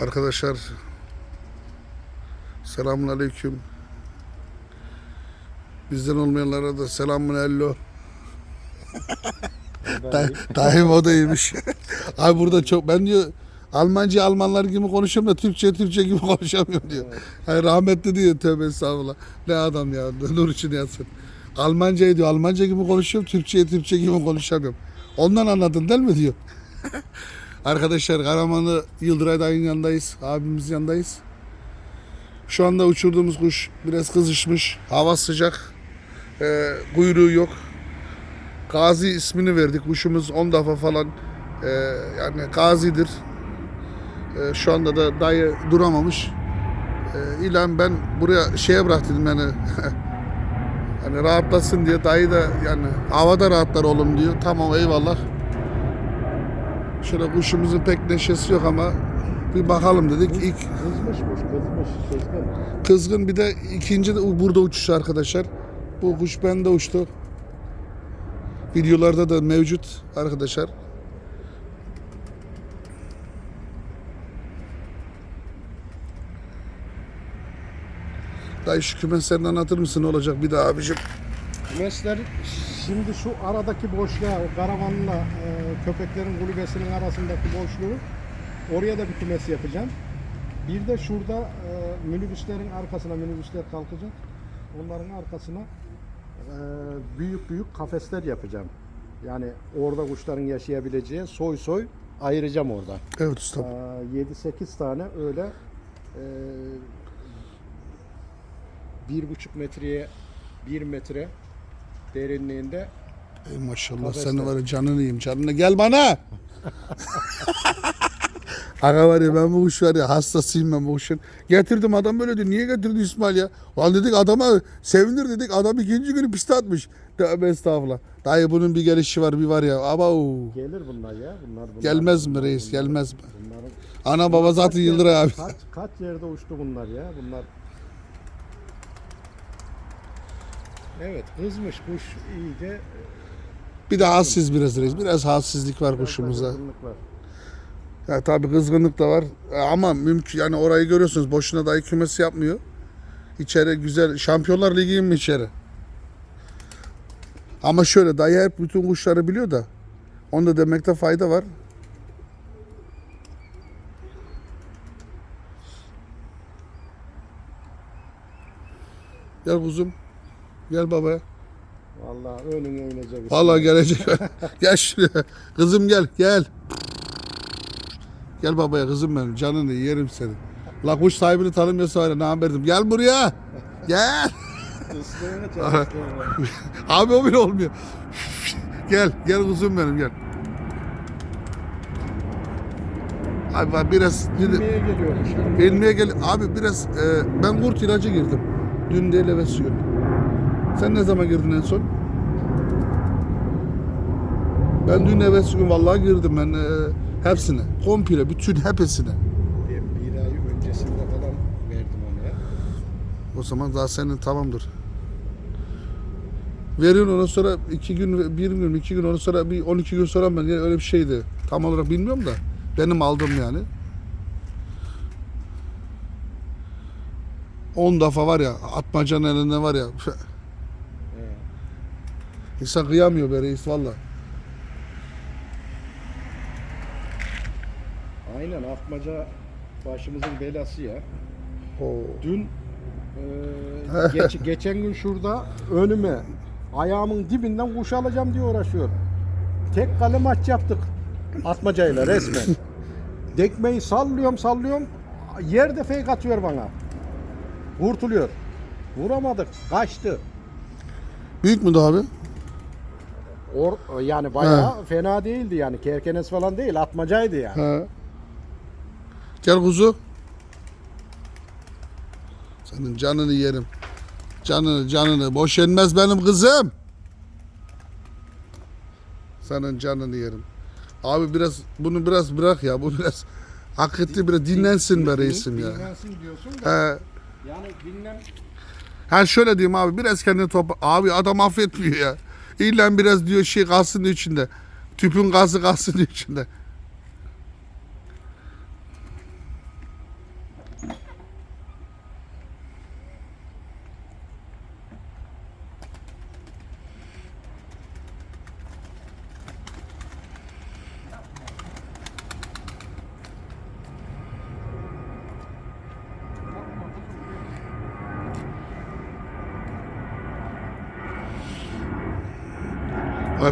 Arkadaşlar selamun aleyküm. Bizden olmayanlara da selamun ello. Dayım o da iyiymiş. Ay burada çok ben diyor Almanca Almanlar gibi konuşuyorum da Türkçe Türkçe gibi konuşamıyorum diyor. Ay rahmetli diyor tövbe estağfurullah. Ne adam ya nur için yatsın. Almancayı diyor Almanca gibi konuşuyorum Türkçeyi Türkçe gibi konuşamıyorum. Ondan anladın değil mi diyor. Arkadaşlar Karamanlı Yıldıray dayının yanındayız. Abimizin yanındayız. Şu anda uçurduğumuz kuş biraz kızışmış. Hava sıcak. Ee, kuyruğu yok. Gazi ismini verdik. Kuşumuz 10 defa falan e, yani gazidir. E, şu anda da dayı duramamış. E, ilan ben buraya şeye bıraktım yani hani rahatlasın diye dayı da yani havada rahatlar oğlum diyor. Tamam eyvallah. Şöyle kuşumuzun pek neşesi yok ama bir bakalım dedik. İlk Kızmış kuş, kızmış, kızgın. kızgın bir de ikinci de burada uçuş arkadaşlar. Bu kuş bende uçtu. Videolarda da mevcut arkadaşlar. Dayı şu kümeslerini anlatır mısın ne olacak bir daha abicim? Kümesler şimdi şu aradaki boşluğa, o karavanla e, köpeklerin kulübesinin arasındaki boşluğu oraya da bir kümes yapacağım. Bir de şurada e, minibüslerin arkasına minibüsler kalkacak. Onların arkasına e, büyük büyük kafesler yapacağım. Yani orada kuşların yaşayabileceği soy soy ayıracağım oradan. Evet ustam. Ee, 7-8 tane öyle e, bir buçuk metreye bir metre derinliğinde Ey maşallah Kafeste. sen var ya canını yiyeyim canını gel bana. Aga var ya ben bu kuş var ya hastasıyım ben bu kuşun. Getirdim adam böyle diyor. Niye getirdi İsmail ya? Lan dedik adama sevinir dedik. Adam ikinci günü piste atmış. Tövbe estağfurullah. Dayı bunun bir gelişi var bir var ya. Aba gelir bunlar ya. Bunlar, bunlar Gelmez mi reis gelmez mi? Bunların Ana baba zaten yerde- abi. Kaç, kaç yerde uçtu bunlar ya. Bunlar Evet, hızmış kuş iyice Bir de halsiz biraz reis. Biraz halsizlik var kızgınlık var. Ya tabii kızgınlık da var E, ama mümkün yani orayı görüyorsunuz boşuna dayı kümesi yapmıyor. İçeri güzel Şampiyonlar Ligi mi içeri? Ama şöyle dayı hep bütün kuşları biliyor da onu da demekte fayda var. Gel kuzum. Gel babaya. Vallahi önüne inecek. Vallahi gelecek. gel şuraya. Kızım gel gel. Gel babaya kızım benim canını yerim seni. La kuş sahibini tanımıyorsa ya ne haberdim. Gel buraya. Gel. Abi o bile olmuyor. gel gel kuzum benim gel. Abi bak biraz Bilmeye geliyormuş. Elmeye gel abi biraz e, ben kurt ilacı girdim. Dün değil evvelsi gün. Sen ne zaman girdin en son? Ben dün evvelsi gün vallahi girdim ben e, hepsine. Komple bütün hepsine. Bir, bir ay öncesinde falan verdim onu ya. O zaman daha senin tamamdır. Veriyorsun ondan sonra iki gün, bir gün, iki gün ondan sonra bir 12 gün sonra ben yani öyle bir şeydi. Tam olarak bilmiyorum da benim aldığım yani. 10 defa var ya atmacanın elinde var ya. İnsan kıyamıyor be reis valla. Aynen atmaca başımızın belası ya. Oo. Dün e, geç- geçen gün şurada önüme ayağımın dibinden kuş alacağım diye uğraşıyor. Tek kale maç yaptık atmacayla resmen. Dekmeyi sallıyorum sallıyorum yerde fake atıyor bana. Kurtuluyor. Vuramadık. Kaçtı. Büyük mü abi? Or, yani bayağı fena değildi yani. Kerkenes falan değil. Atmacaydı yani. He. Gel kuzu. Senin canını yerim. Canını canını. Boş yenmez benim kızım. Senin canını yerim. Abi biraz bunu biraz bırak ya. Bu biraz hak etti biraz dinlensin be reisim ya. Dinlensin diyorsun da. He. Yani dinlen Ha şöyle diyeyim abi biraz kendini topla. Abi adam affetmiyor ya. İlla biraz diyor şey kalsın içinde. Tüpün gazı kalsın içinde.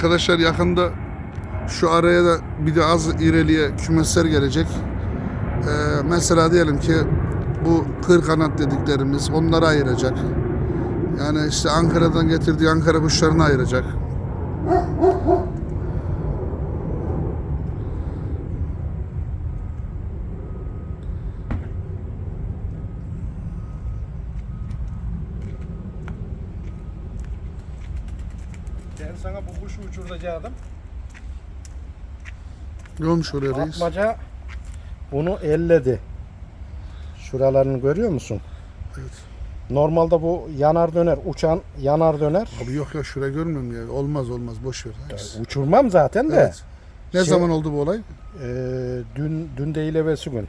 Arkadaşlar yakında şu araya da bir de az ireliye kümesler gelecek. Ee, mesela diyelim ki bu kır kanat dediklerimiz onları ayıracak. Yani işte Ankara'dan getirdiği Ankara kuşlarını ayıracak. Uçuracaktım. Olmuş oraya reis? Atmaca bunu elledi. Şuralarını görüyor musun? Evet. Normalde bu yanar döner, uçan yanar döner. Abi yok ya şuraya görmüyorum ya. Olmaz olmaz boş ver. reis. Uçurmam zaten de. Evet. Ne Şey- zaman oldu bu olay? Ee, dün dün değil evvelsi gün.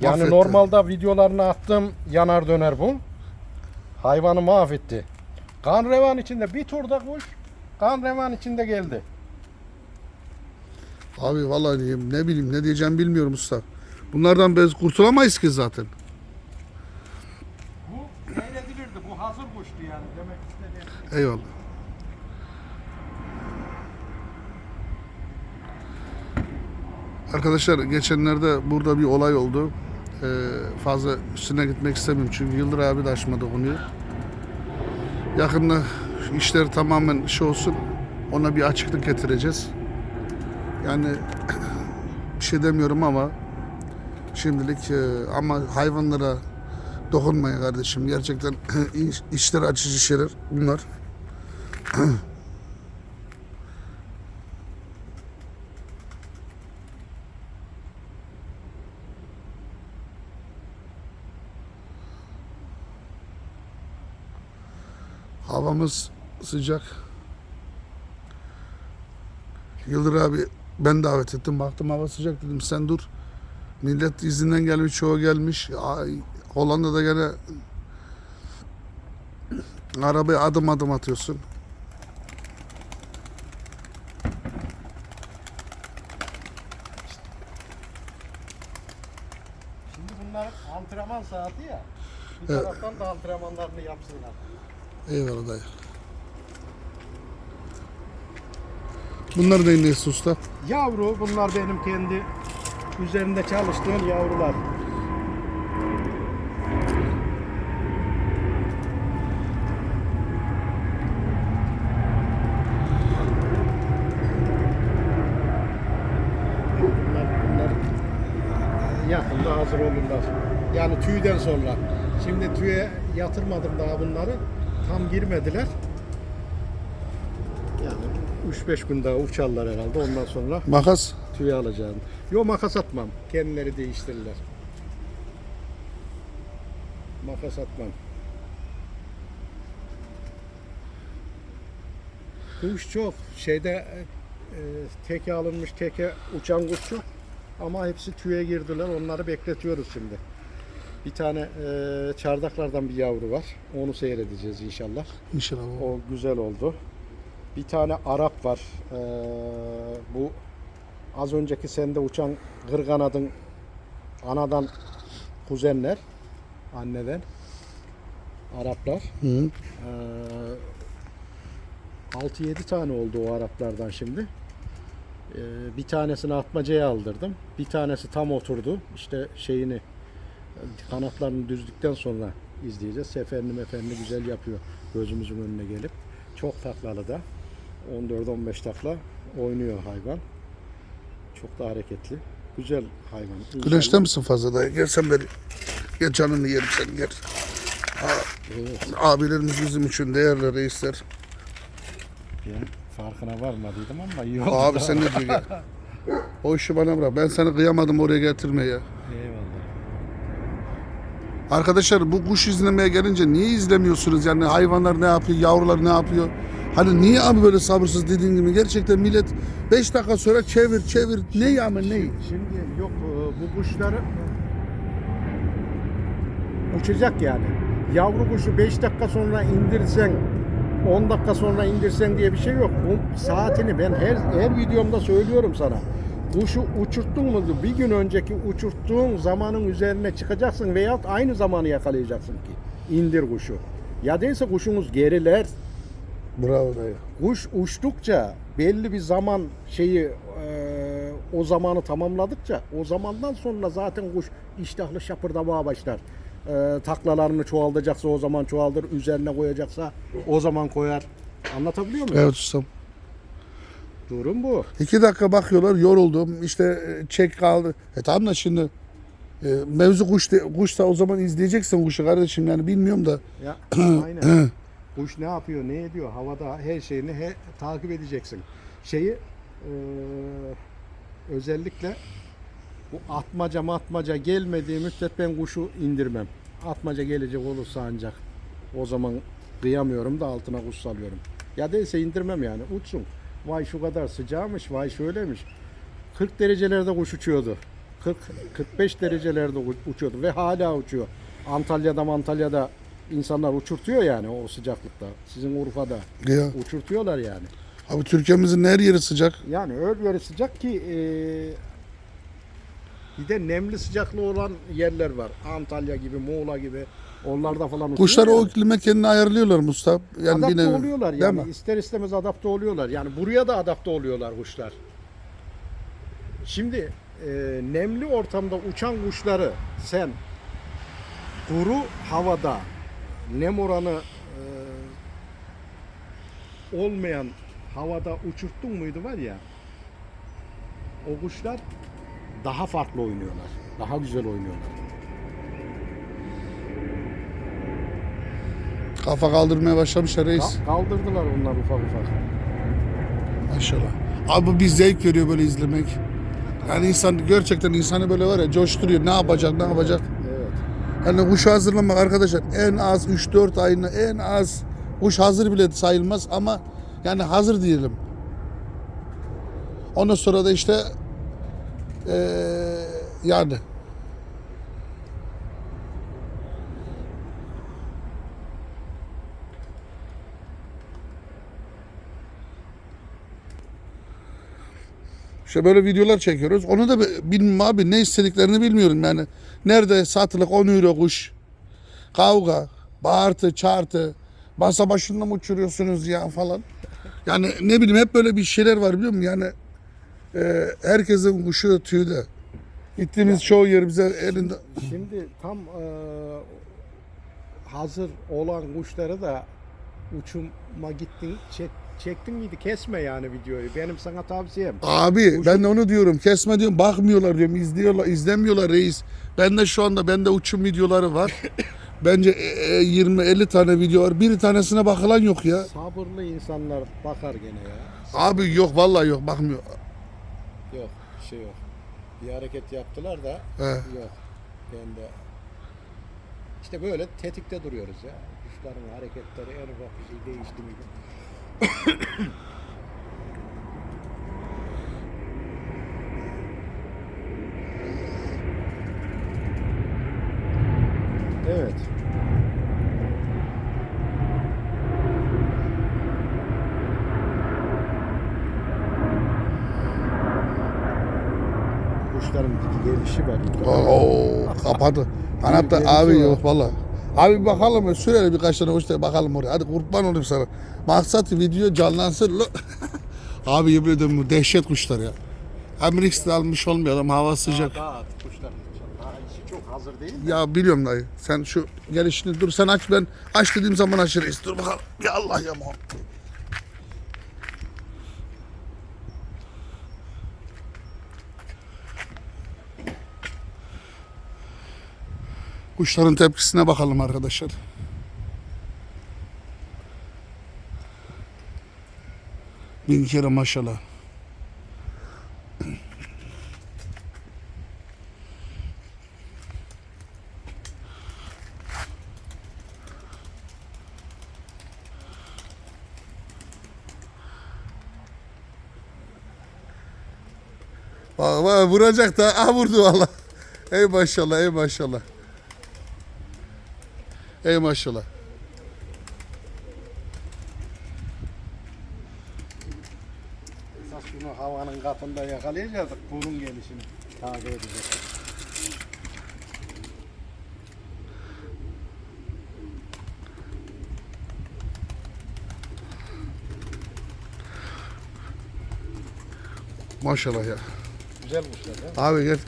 Yani Mahvetti. normalde videolarını attım yanar döner bu. Hayvanı mahvetti. Kan revan içinde bir turda kuş kan revan içinde geldi. Abi vallahi ne bileyim ne diyeceğim bilmiyorum usta. Bunlardan biz kurtulamayız ki zaten. Bu seyredilirdi. Bu hazır kuştu yani demek istediğim. Eyvallah. Arkadaşlar geçenlerde burada bir olay oldu. Ee, fazla üstüne gitmek istemiyorum çünkü Yıldır abi de açmadı konuyu. Yakında işler tamamen şey olsun. Ona bir açıklık getireceğiz. Yani bir şey demiyorum ama şimdilik e, ama hayvanlara dokunmayın kardeşim. Gerçekten iş- işler açıcı şeyler bunlar. Havamız sıcak. Yıldır abi ben davet ettim. Baktım hava sıcak dedim sen dur. Millet izinden gelmiş, çoğu gelmiş. Hollanda'da gene arabaya adım adım atıyorsun. Şimdi bunlar antrenman saati ya. Bir Evet. taraftan da antrenmanlarını yapsınlar. Eyvallah dayı. Bunlar da neyse usta? Yavru bunlar benim kendi üzerinde çalıştığım yavrular. Bunlar, bunlar yakında hazır olurlar. Yani tüyden sonra. Şimdi tüye yatırmadım daha bunları. Tam girmediler. Yani 3-5 gün daha uçarlar herhalde. Ondan sonra Makas. tüy alacağım. Yo makas atmam. Kendileri değiştirirler. Makas atmam. Kuş çok. Şeyde e, teke alınmış teke uçan kuş çok. Ama hepsi tüye girdiler. Onları bekletiyoruz şimdi. Bir tane e, çardaklardan bir yavru var. Onu seyredeceğiz inşallah. İnşallah. O güzel oldu. Bir tane Arap var. Ee, bu az önceki sende uçan gırganadın anadan kuzenler. Anneden. Araplar. Hı. Ee, 6-7 tane oldu o Araplardan şimdi. Ee, bir tanesini atmacaya aldırdım. Bir tanesi tam oturdu. İşte şeyini kanatlarını düzdükten sonra izleyeceğiz. Seferini meferini güzel yapıyor gözümüzün önüne gelip. Çok taklalı da. 14-15 takla oynuyor hayvan. Çok da hareketli. Güzel hayvan. İnşallah- Güneşte misin fazla dayı? Gel sen beni. Gel canını yerim sen gel. Evet. Abilerimiz bizim için değerli reisler. Ben farkına varmadıydım ama iyi oldu. Abi sen ne diyorsun. O işi bana bırak. Ben seni kıyamadım oraya getirmeye. Eyvallah. Arkadaşlar bu kuş izlemeye gelince niye izlemiyorsunuz? Yani hayvanlar ne yapıyor, yavrular ne yapıyor? Hani niye abi böyle sabırsız dediğin gibi? Gerçekten millet 5 dakika sonra çevir çevir. Ne ya ne? Şimdi yok e, bu kuşları uçacak yani. Yavru kuşu 5 dakika sonra indirsen 10 dakika sonra indirsen diye bir şey yok. Bu saatini ben her her videomda söylüyorum sana. Kuşu uçurttun mu bir gün önceki uçurttuğun zamanın üzerine çıkacaksın veya aynı zamanı yakalayacaksın ki indir kuşu. Ya değilse kuşunuz geriler Bravo dayı. Kuş uçtukça belli bir zaman şeyi e, o zamanı tamamladıkça o zamandan sonra zaten kuş iştahlı şapırdamaya başlar. E, taklalarını çoğaltacaksa o zaman çoğaldır. Üzerine koyacaksa o zaman koyar. Anlatabiliyor muyum? Evet ustam. Durum bu. İki dakika bakıyorlar yoruldum işte e, çek kaldı. E tamam da şimdi e, mevzu kuş de, kuşsa o zaman izleyeceksin kuşu kardeşim yani bilmiyorum da. Ya aynen. Kuş ne yapıyor, ne ediyor? Havada her şeyini he, takip edeceksin. Şeyi e, özellikle bu atmaca matmaca gelmediği müddet ben kuşu indirmem. Atmaca gelecek olursa ancak o zaman kıyamıyorum da altına kuş salıyorum. Ya değilse indirmem yani uçsun. Vay şu kadar sıcağmış, vay şöylemiş. 40 derecelerde kuş uçuyordu. 40 45 derecelerde uçuyordu ve hala uçuyor. Antalya'da Antalya'da insanlar uçurtuyor yani o sıcaklıkta. Sizin Urfa'da Ya. uçurtuyorlar yani. Abi Türkiye'mizin her yeri sıcak. Yani öyle böyle sıcak ki e, bir de nemli sıcaklığı olan yerler var. Antalya gibi, Muğla gibi. Onlarda falan Kuşlar o iklime kendini ayarlıyorlar Mustafa. Yani adapte bir nevi- oluyorlar Değil yani mi? ister istemez adapte oluyorlar. Yani buraya da adapte oluyorlar kuşlar. Şimdi e, nemli ortamda uçan kuşları sen kuru havada nem oranı e, olmayan havada uçurttun muydu var ya o kuşlar daha farklı oynuyorlar. Daha güzel oynuyorlar. Kafa kaldırmaya başlamışlar reis. Ka- kaldırdılar onlar ufak ufak. Maşallah. Abi bu bir zevk veriyor böyle izlemek. Yani insan gerçekten insanı böyle var ya coşturuyor. Ne yapacak ne yapacak. Evet. Yani kuşu hazırlamak arkadaşlar en az 3-4 ayını en az kuş hazır bile sayılmaz ama yani hazır diyelim. Ondan sonra da işte eee, yani İşte böyle videolar çekiyoruz. Onu da bi- bilmiyorum abi ne istediklerini bilmiyorum yani. Nerede satılık 10 euro kuş. Kavga, bağırtı, çağırtı. Masa başında mı uçuruyorsunuz ya falan. Yani ne bileyim hep böyle bir şeyler var biliyor musun? Yani e, herkesin kuşu tüyde. Gittiğimiz çoğu yer bize elinde... Şimdi tam e, hazır olan kuşları da uçuma gittin çek, çektin miydi kesme yani videoyu benim sana tavsiyem. Abi ben de onu diyorum. Kesme diyorum. Bakmıyorlar diyorum. izliyorlar, izlemiyorlar reis. Bende şu anda bende uçum videoları var. Bence e, e, 20-50 tane video var. Bir tanesine bakılan yok ya. Sabırlı insanlar bakar gene ya. Abi yok vallahi yok bakmıyor. Yok bir şey yok. Bir hareket yaptılar da He. yok. Ben de işte böyle tetikte duruyoruz ya. Kuşların hareketleri en ufak bir şey değişti miydi? Evet. Kuşların gelişi var. Oo kapadı. Gerisi abi yok valla. Abi bakalım ya, sürelim birkaç tane uçta bakalım oraya. Hadi kurban olayım sana. Maksat video canlansın. abi yemin ederim bu dehşet kuşlar ya. Hem almış olmayalım hava sıcak. Daha, daha kuşların daha işi çok hazır değil. Ya biliyorum dayı. Sen şu gelişini dur sen aç ben aç dediğim zaman açarız. Dur bakalım. Ya Allah ya Muhammed. Kuşların tepkisine bakalım arkadaşlar. Bin kere maşallah. Bak, vuracak da ah vurdu valla. Ey maşallah ey maşallah. Ey maşallah. Esas havanın katında yakalayacaktık. Bunun gelişini takip edecektik. Maşallah ya. Güzel kuşlar ya. Abi gel.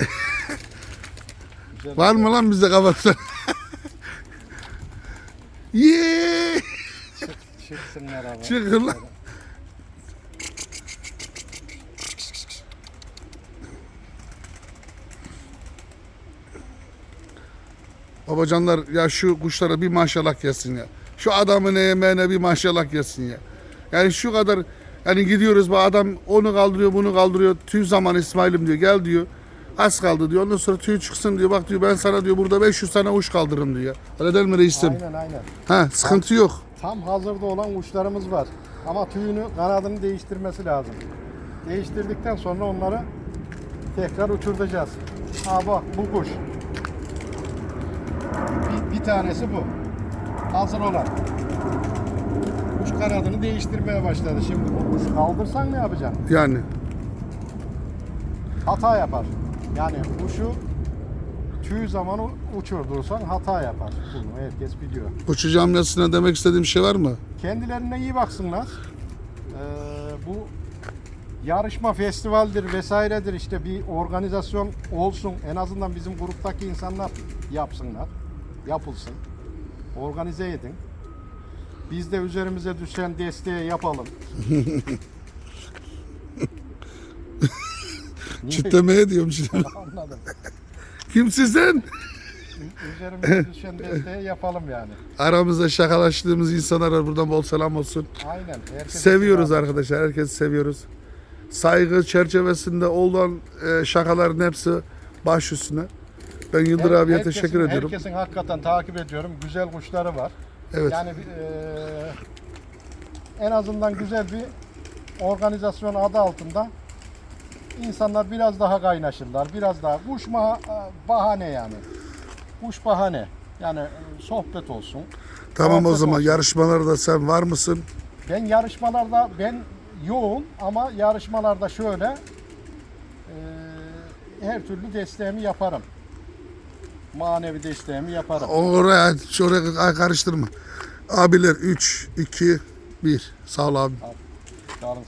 Güzel Var mı lan bizde kafası? Çıksınlar abi. Çıkın lan. Babacanlar ya şu kuşlara bir maşallah gelsin ya. Şu adamın emeğine bir maşallah gelsin ya. Yani şu kadar yani gidiyoruz bu adam onu kaldırıyor bunu kaldırıyor. Tüy zaman İsmail'im diyor gel diyor. Az kaldı diyor. Ondan sonra tüy çıksın diyor. Bak diyor ben sana diyor burada 500 tane uç kaldırırım diyor. Öyle değil mi reisim? Aynen aynen. Ha sıkıntı yok. Tam hazırda olan kuşlarımız var. Ama tüyünü, kanadını değiştirmesi lazım. Değiştirdikten sonra onları tekrar uçurtacağız. Ha bak bu kuş. Bir, bir tanesi bu. Hazır olan. Kuş kanadını değiştirmeye başladı. Şimdi bu kuşu kaldırsan ne yapacaksın? Yani Hata yapar. Yani kuşu tüy zamanı uçurdursan hata yapar. Bunu herkes biliyor. Koçu camiasına demek istediğim şey var mı? kendilerine iyi baksınlar. Ee, bu yarışma festivaldir vesairedir işte bir organizasyon olsun. En azından bizim gruptaki insanlar yapsınlar. Yapılsın. Organize edin. Biz de üzerimize düşen desteği yapalım. Çitlemeye diyorum çitleme. Anladım. Kimsin sen? Üzerimize düşen desteği yapalım yani. Aramızda şakalaştığımız insanlar var. Buradan bol selam olsun. Aynen. Herkese Seviyoruz selam. arkadaşlar. Herkesi seviyoruz. Saygı çerçevesinde olan e, şakaların hepsi baş üstüne. Ben Yıldır Her- abiye herkesin- teşekkür ediyorum. Herkesin hakikaten takip ediyorum. Güzel kuşları var. Evet. Yani eee, en azından güzel bir organizasyon adı altında insanlar biraz daha kaynaşırlar. Biraz daha kuş ma- bahane yani. Kuş bahane. Yani e, sohbet olsun. Tamam o zaman olsun. yarışmalarda sen var mısın? Ben yarışmalarda ben yoğun ama yarışmalarda şöyle eee, her türlü desteğimi yaparım. Manevi desteğimi yaparım. Oraya, şuraya karıştırma. Abiler 3, 2, 1. Sağ ol abi. Olun.